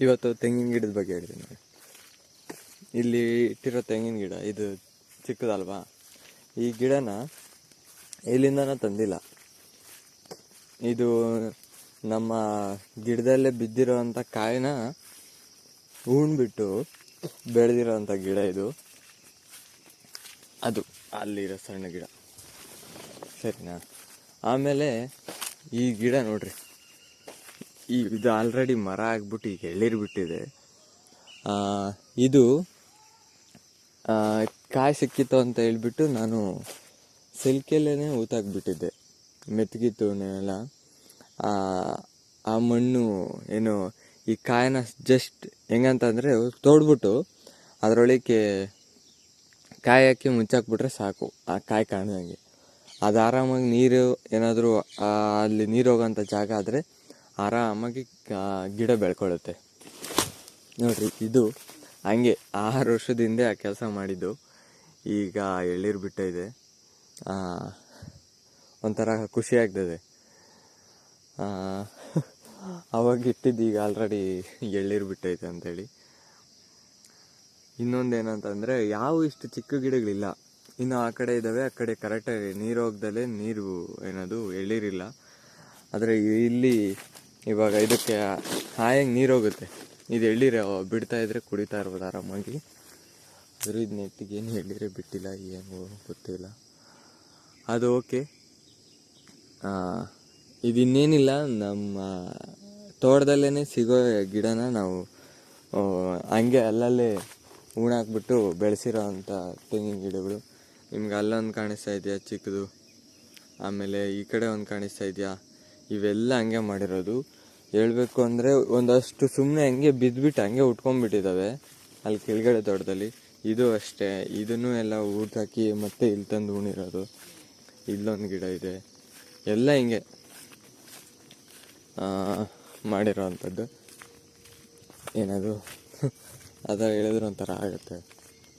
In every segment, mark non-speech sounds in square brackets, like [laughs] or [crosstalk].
ಇವತ್ತು ತೆಂಗಿನ ಗಿಡದ ಬಗ್ಗೆ ಹೇಳ್ತೀನಿ ನೋಡಿ. ಇಲ್ಲಿ ಇಟ್ಟಿರೋ ತೆಂಗಿನ ಗಿಡ, ಇದು ಚಿಕ್ಕದಲ್ವಾ? ಈ ಗಿಡನ ಇಲ್ಲಿಂದನೂ ತಂದಿಲ್ಲ. ಇದು ನಮ್ಮ ಗಿಡದಲ್ಲೇ ಬಿದ್ದಿರೋವಂಥ ಕಾಯಿನ ಉಣ್ಬಿಟ್ಟು ಬೆಳೆದಿರೋವಂಥ ಗಿಡ ಇದು. ಅದು ಅಲ್ಲಿರೋ ಸಣ್ಣ ಗಿಡ. ಸರಿನಾ? ಆಮೇಲೆ ಈ ಗಿಡ ನೋಡ್ರಿ. ಈ ಇದು ಆಲ್ರೆಡಿ ಮರ ಆಗ್ಬಿಟ್ಟು ಈಗ ಎಳ್ಳೀರು ಬಿಟ್ಟಿದೆ ಇದು ಕಾಯಿ ಸಿಕ್ಕಿತ್ತು ಅಂತ ಹೇಳ್ಬಿಟ್ಟು ನಾನು ಸಿಲ್ಕೆಲ್ಲೇ ಊತಾಕ್ಬಿಟ್ಟಿದ್ದೆ. ಮೆತ್ತಗಿತ್ತು ಎಲ್ಲ ಆ, ಮಣ್ಣು ಏನು ಈ ಕಾಯಿನ ಜಸ್ಟ್ ಹೆಂಗಂತಂದರೆ ತೋಡ್ಬಿಟ್ಟು ಅದರೊಳಗೆ ಕಾಯಿ ಹಾಕಿ ಮುಚ್ಚಾಕ್ಬಿಟ್ರೆ ಸಾಕು ಆ ಕಾಯಿ ಕಾಣ್ದಂಗೆ. ಅದು ಆರಾಮಾಗಿ ನೀರು ಏನಾದರೂ ಅಲ್ಲಿ ನೀರು ಹೋಗೋಂಥ ಜಾಗ ಆದರೆ ಆರಾಮಾಗಿ ಗಿಡ ಬೆಳ್ಕೊಳ್ಳುತ್ತೆ. ನೋಡ್ರಿ, ಇದು ಹಂಗೆ ಆರು ವರ್ಷದ ಹಿಂದೆ ಆ ಕೆಲಸ ಮಾಡಿದ್ದು. ಈಗ ಎಳ್ಳೀರು ಬಿಟ್ಟಿದೆ ಒಂಥರ ಖುಷಿ ಆಗ್ತದೆ. ಅವಾಗ ಇಟ್ಟಿದ್ದು ಈಗ ಆಲ್ರೆಡಿ ಎಳ್ಳೀರು ಬಿಟ್ಟೈತೆ ಅಂತೇಳಿ. ಇನ್ನೊಂದೇನಂತಂದರೆ, ಯಾವ ಇಷ್ಟು ಚಿಕ್ಕ ಗಿಡಗಳಿಲ್ಲ. ಇನ್ನು ಆ ಕಡೆ ಇದ್ದಾವೆ, ಆ ಕಡೆ ಕರೆಕ್ಟಾಗಿ ನೀರು ಹೋಗ್ದಲೇ ನೀರು ಏನದು ಎಳ್ಳೀರಿಲ್ಲ ಆದರೆ ಇಲ್ಲಿ ಇವಾಗ ಇದಕ್ಕೆ ಹಾಯಾಗಿ ನೀರು ಹೋಗುತ್ತೆ. ಇದು ಎಳ್ಳೀರೆ ಬಿಡ್ತಾ ಇದ್ರೆ ಕುಡಿತಾ ಇರ್ಬೋದು ಆರಾಮಾಗಿ. ಅದ್ರೂ ಇದು ನೆಟ್ಟಿಗೆ ಏನು ಎಳ್ಳೀರೆ ಬಿಟ್ಟಿಲ್ಲ, ಏನು ಗೊತ್ತಿಲ್ಲ. ಅದು ಓಕೆ. ಇದು ಇನ್ನೇನಿಲ್ಲ ನಮ್ಮ ತೋಟದಲ್ಲೇ ಸಿಗೋ ಗಿಡನ ನಾವು ಹಂಗೆ ಅಲ್ಲಲ್ಲೇ ಹಾಕ್ಬಿಟ್ಟು ಬೆಳೆಸಿರೋ ಅಂಥ ತೆಂಗಿನ ಗಿಡಗಳು. ನಿಮ್ಗೆ ಅಲ್ಲೊಂದು ಕಾಣಿಸ್ತಾ ಇದೆಯಾ ಚಿಕ್ಕದು? ಆಮೇಲೆ ಈ ಕಡೆ ಒಂದು ಕಾಣಿಸ್ತಾ ಇದೆಯಾ? ಇವೆಲ್ಲ ಹಂಗೆ ಮಾಡಿರೋದು. ಹೇಳ್ಬೇಕು ಅಂದರೆ ಒಂದಷ್ಟು ಸುಮ್ಮನೆ ಹಂಗೆ ಬಿದ್ದುಬಿಟ್ಟು ಹಂಗೆ ಉಟ್ಕೊಂಡ್ಬಿಟ್ಟಿದ್ದಾವೆ. ಅಲ್ಲಿ ಕೆಳಗಡೆ ತೋಟದಲ್ಲಿ. ಇದು ಅಷ್ಟೇ. ಇದನ್ನು ಎಲ್ಲ ಊಟಾಕಿ ಮತ್ತೆ ಇಲ್ಲಿ ತಂದು ಉಣಿರೋದು. ಇಲ್ಲೊಂದು ಗಿಡ ಇದೆ. ಎಲ್ಲ ಹಿಂಗೆ ಮಾಡಿರೋ ಅಂಥದ್ದು ಏನದು? [laughs] ಅದ ಹೇಳಿದ್ರೆ ಒಂಥರ ಆಗುತ್ತೆ.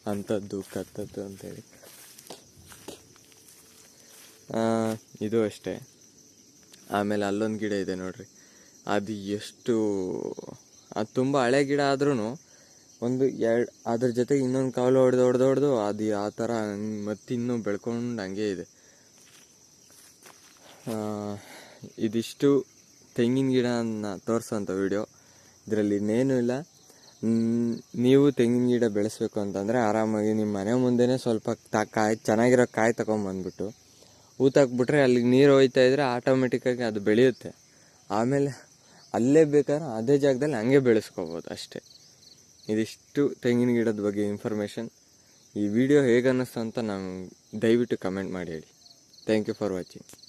ಅಂಥದ್ದು, ಕತ್ತದ್ದು ಅಂತೇಳಿ. ಇದು ಅಷ್ಟೇ. ಆಮೇಲೆ ಅಲ್ಲೊಂದು ಗಿಡ ಇದೆ ನೋಡ್ರಿ. ಅದು ಎಷ್ಟು, ಅದು ತುಂಬ ಹಳೆ ಗಿಡ ಆದ್ರೂ ಒಂದು ಎರಡು, ಅದ್ರ ಜೊತೆಗೆ ಇನ್ನೊಂದು ಕಾಲು ಹೊಡೆದು ಹೊಡೆದು ಹೊಡೆದು ಅದು ಆ ಥರ ಮತ್ತಿನ್ನೂ ಬೆಳ್ಕೊಂಡು ಹಂಗೆ ಇದೆ. ಇದಿಷ್ಟು ತೆಂಗಿನ ಗಿಡನ ತೋರಿಸೋಂಥ ವಿಡಿಯೋ. ಇದರಲ್ಲಿ ಇನ್ನೇನು ಇಲ್ಲ. ನೀವು ತೆಂಗಿನ ಗಿಡ ಬೆಳೆಸ್ಬೇಕು ಅಂತಂದರೆ ಆರಾಮಾಗಿ ನಿಮ್ಮ ಮನೆ ಮುಂದೆ ಸ್ವಲ್ಪ ತಾ, ಕಾಯಿ, ಚೆನ್ನಾಗಿರೋ ಕಾಯಿ ತಗೊಂಬಂದ್ಬಿಟ್ಟು, ಊತಾಕ್ಬಿಟ್ರೆ ಅಲ್ಲಿಗೆ ನೀರು ಹೋಯ್ತಾ ಇದ್ದರೆ ಆಟೋಮೆಟಿಕ್ಕಾಗಿ ಅದು ಬೆಳೆಯುತ್ತೆ. ಆಮೇಲೆ ಅಲ್ಲೇ ಬೇಕಾದ್ರೆ ಅದೇ ಜಾಗದಲ್ಲಿ ಹಂಗೆ ಬೆಳೆಸ್ಕೋಬೋದು ಅಷ್ಟೇ. ಇದಿಷ್ಟು ತೆಂಗಿನ ಗಿಡದ ಬಗ್ಗೆ ಇನ್ಫಾರ್ಮೇಷನ್ ಈ ವಿಡಿಯೋ ಹೇಗೆ ಅನ್ನಿಸ್ತು ಅಂತ ನಾನು ದಯವಿಟ್ಟು ಕಮೆಂಟ್ ಮಾಡಿ ಹೇಳಿ. Thank you for watching